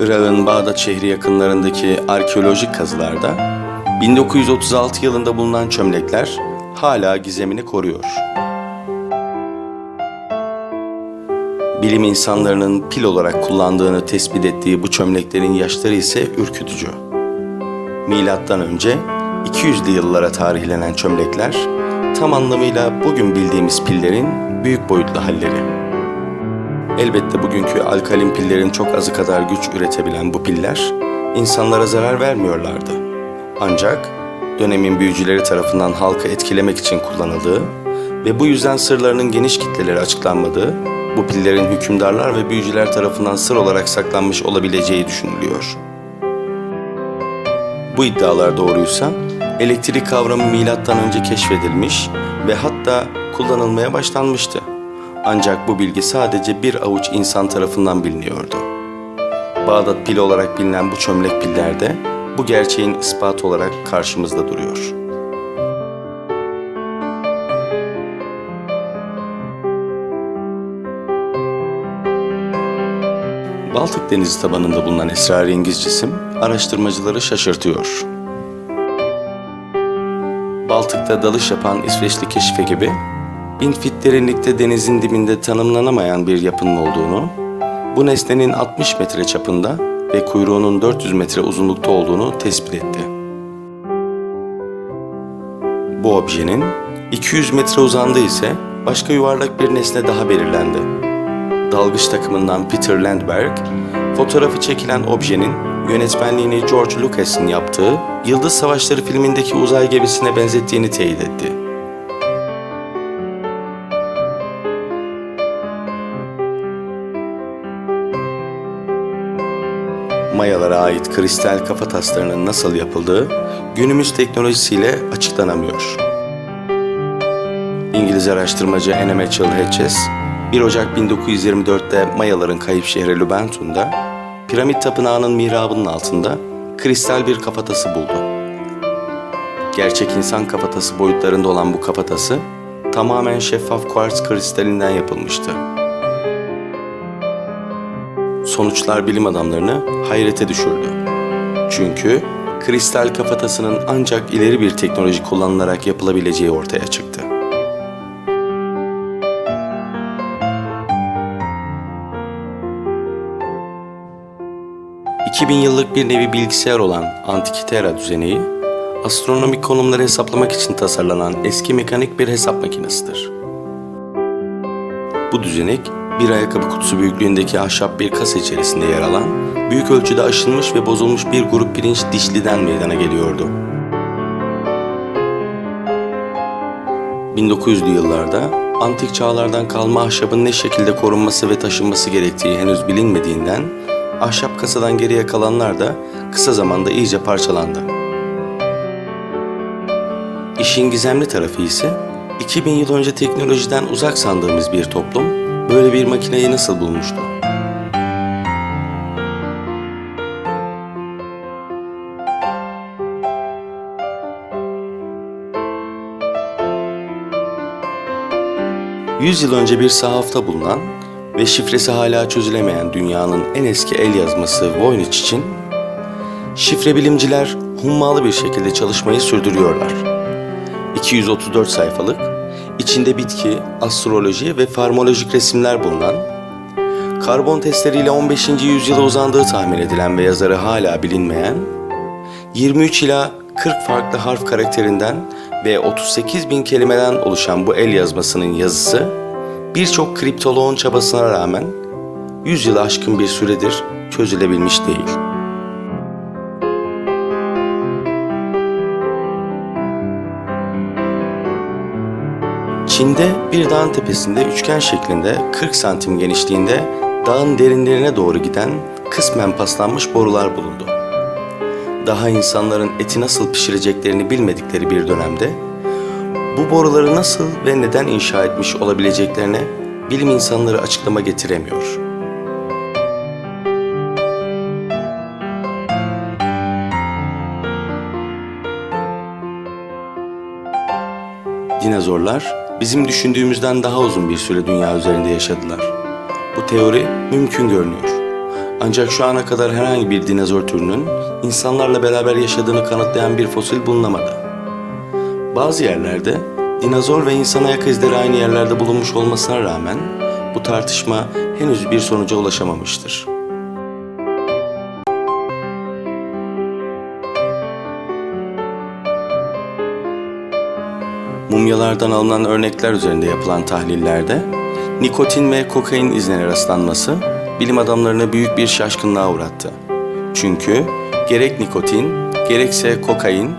Irak'ın Bağdat şehri yakınlarındaki arkeolojik kazılarda 1936 yılında bulunan çömlekler hala gizemini koruyor. Bilim insanlarının pil olarak kullandığını tespit ettiği bu çömleklerin yaşları ise ürkütücü. Milattan önce 200'lü yıllara tarihlenen çömlekler tam anlamıyla bugün bildiğimiz pillerin büyük boyutlu halleri. Elbette bugünkü alkalin pillerin çok azı kadar güç üretebilen bu piller insanlara zarar vermiyorlardı. Ancak dönemin büyücüleri tarafından halkı etkilemek için kullanıldığı ve bu yüzden sırlarının geniş kitlelere açıklanmadığı, bu pillerin hükümdarlar ve büyücüler tarafından sır olarak saklanmış olabileceği düşünülüyor. Bu iddialar doğruysa elektrik kavramı milattan önce keşfedilmiş ve hatta kullanılmaya başlanmıştı. Ancak bu bilgi sadece bir avuç insan tarafından biliniyordu. Bağdat pili olarak bilinen bu çömlek piller de bu gerçeğin ispatı olarak karşımızda duruyor. Baltık Denizi tabanında bulunan esrarengiz cisim araştırmacıları şaşırtıyor. Baltık'ta dalış yapan İsveçli keşif ekibi, bin fit derinlikte denizin dibinde tanımlanamayan bir yapının olduğunu, bu nesnenin 60 metre çapında ve kuyruğunun 400 metre uzunlukta olduğunu tespit etti. Bu objenin 200 metre uzandığı ise başka yuvarlak bir nesne daha belirlendi. Dalgıç takımından Peter Landberg, fotoğrafı çekilen objenin yönetmenliğini George Lucas'ın yaptığı Yıldız Savaşları filmindeki uzay gemisine benzettiğini teyit etti. Mayalara ait kristal kafa taslarının nasıl yapıldığı günümüz teknolojisiyle açıklanamıyor. İngiliz araştırmacı Anne Mitchell Hedges, 1 Ocak 1924'te Mayaların kayıp şehri Lübentun'da piramit tapınağının mihrabının altında kristal bir kafatası buldu. Gerçek insan kafatası boyutlarında olan bu kafatası tamamen şeffaf kuartz kristalinden yapılmıştı. Sonuçlar bilim adamlarını hayrete düşürdü. Çünkü kristal kafatasının ancak ileri bir teknoloji kullanılarak yapılabileceği ortaya çıktı. ...2000 yıllık bir nevi bilgisayar olan Antikythera düzeneği... ...astronomik konumları hesaplamak için tasarlanan eski mekanik bir hesap makinesidir. Bu düzenek bir ayakkabı kutusu büyüklüğündeki ahşap bir kasa içerisinde yer alan, büyük ölçüde aşınmış ve bozulmuş bir grup pirinç dişliden meydana geliyordu. 1900'lü yıllarda antik çağlardan kalma ahşabın ne şekilde korunması ve taşınması gerektiği henüz bilinmediğinden ahşap kasadan geriye kalanlar da kısa zamanda iyice parçalandı. İşin gizemli tarafı ise 2000 yıl önce teknolojiden uzak sandığımız bir toplum böyle bir makineyi nasıl bulmuştu? Yüz yıl önce bir sahafta bulunan ve şifresi hala çözülemeyen dünyanın en eski el yazması Voynich için şifre bilimciler hummalı bir şekilde çalışmayı sürdürüyorlar. 234 sayfalık, içinde bitki, astroloji ve farmolojik resimler bulunan, karbon testleriyle 15. yüzyıla uzandığı tahmin edilen ve yazarı hala bilinmeyen, 23 ila 40 farklı harf karakterinden ve 38 bin kelimeden oluşan bu el yazmasının yazısı, birçok kriptoloğun çabasına rağmen 100 yılı aşkın bir süredir çözülebilmiş değil. Çin'de bir dağın tepesinde üçgen şeklinde 40 santim genişliğinde dağın derinlerine doğru giden kısmen paslanmış borular bulundu. Daha insanların eti nasıl pişireceklerini bilmedikleri bir dönemde bu boruları nasıl ve neden inşa etmiş olabileceklerine bilim insanları açıklama getiremiyor. Dinozorlar bizim düşündüğümüzden daha uzun bir süre dünya üzerinde yaşadılar. Bu teori mümkün görünüyor. Ancak şu ana kadar herhangi bir dinozor türünün insanlarla beraber yaşadığını kanıtlayan bir fosil bulunamadı. Bazı yerlerde dinozor ve insan ayak izleri aynı yerlerde bulunmuş olmasına rağmen bu tartışma henüz bir sonuca ulaşamamıştır. Mumyalardan alınan örnekler üzerinde yapılan tahlillerde nikotin ve kokain izine rastlanması bilim adamlarını büyük bir şaşkınlığa uğrattı. Çünkü gerek nikotin gerekse kokain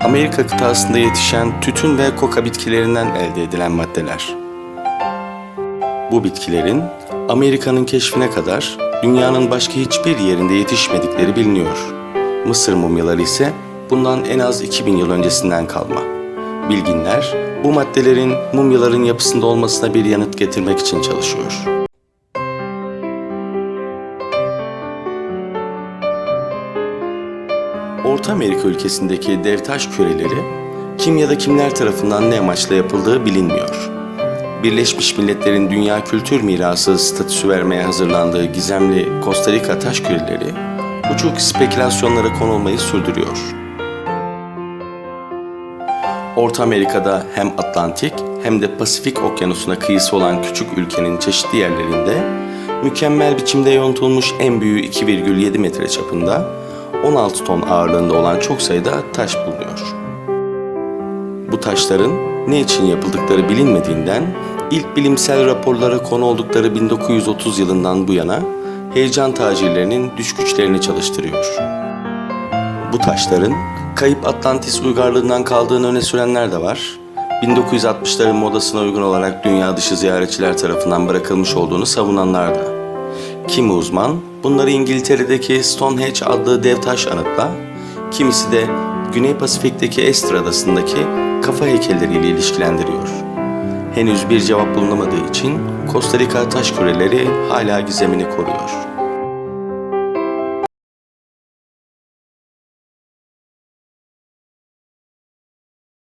Amerika kıtasında yetişen tütün ve koka bitkilerinden elde edilen maddeler. Bu bitkilerin Amerika'nın keşfine kadar dünyanın başka hiçbir yerinde yetişmedikleri biliniyor. Mısır mumyaları ise bundan en az 2000 yıl öncesinden kalma. Bilginler bu maddelerin mumyaların yapısında olmasına bir yanıt getirmek için çalışıyor. Orta Amerika ülkesindeki dev taş küreleri kim ya da kimler tarafından ne amaçla yapıldığı bilinmiyor. Birleşmiş Milletler'in Dünya Kültür Mirası statüsü vermeye hazırlandığı gizemli Costa Rica taş küreleri uçuk spekülasyonlara konulmayı sürdürüyor. Orta Amerika'da hem Atlantik hem de Pasifik okyanusuna kıyısı olan küçük ülkenin çeşitli yerlerinde mükemmel biçimde yontulmuş en büyüğü 2,7 metre çapında 16 ton ağırlığında olan çok sayıda taş bulunuyor. Bu taşların ne için yapıldıkları bilinmediğinden ilk bilimsel raporlara konu oldukları 1930 yılından bu yana heyecan tacirlerinin düş güçlerini çalıştırıyor. Bu taşların kayıp Atlantis uygarlığından kaldığını öne sürenler de var. 1960'ların modasına uygun olarak dünya dışı ziyaretçiler tarafından bırakılmış olduğunu savunanlar da. Kimi uzman bunları İngiltere'deki Stonehenge adlı dev taş anıtla, kimisi de Güney Pasifik'teki Ester adasındaki kafa heykelleriyle ilişkilendiriyor. Henüz bir cevap bulunamadığı için Costa Rica taş küreleri hala gizemini koruyor.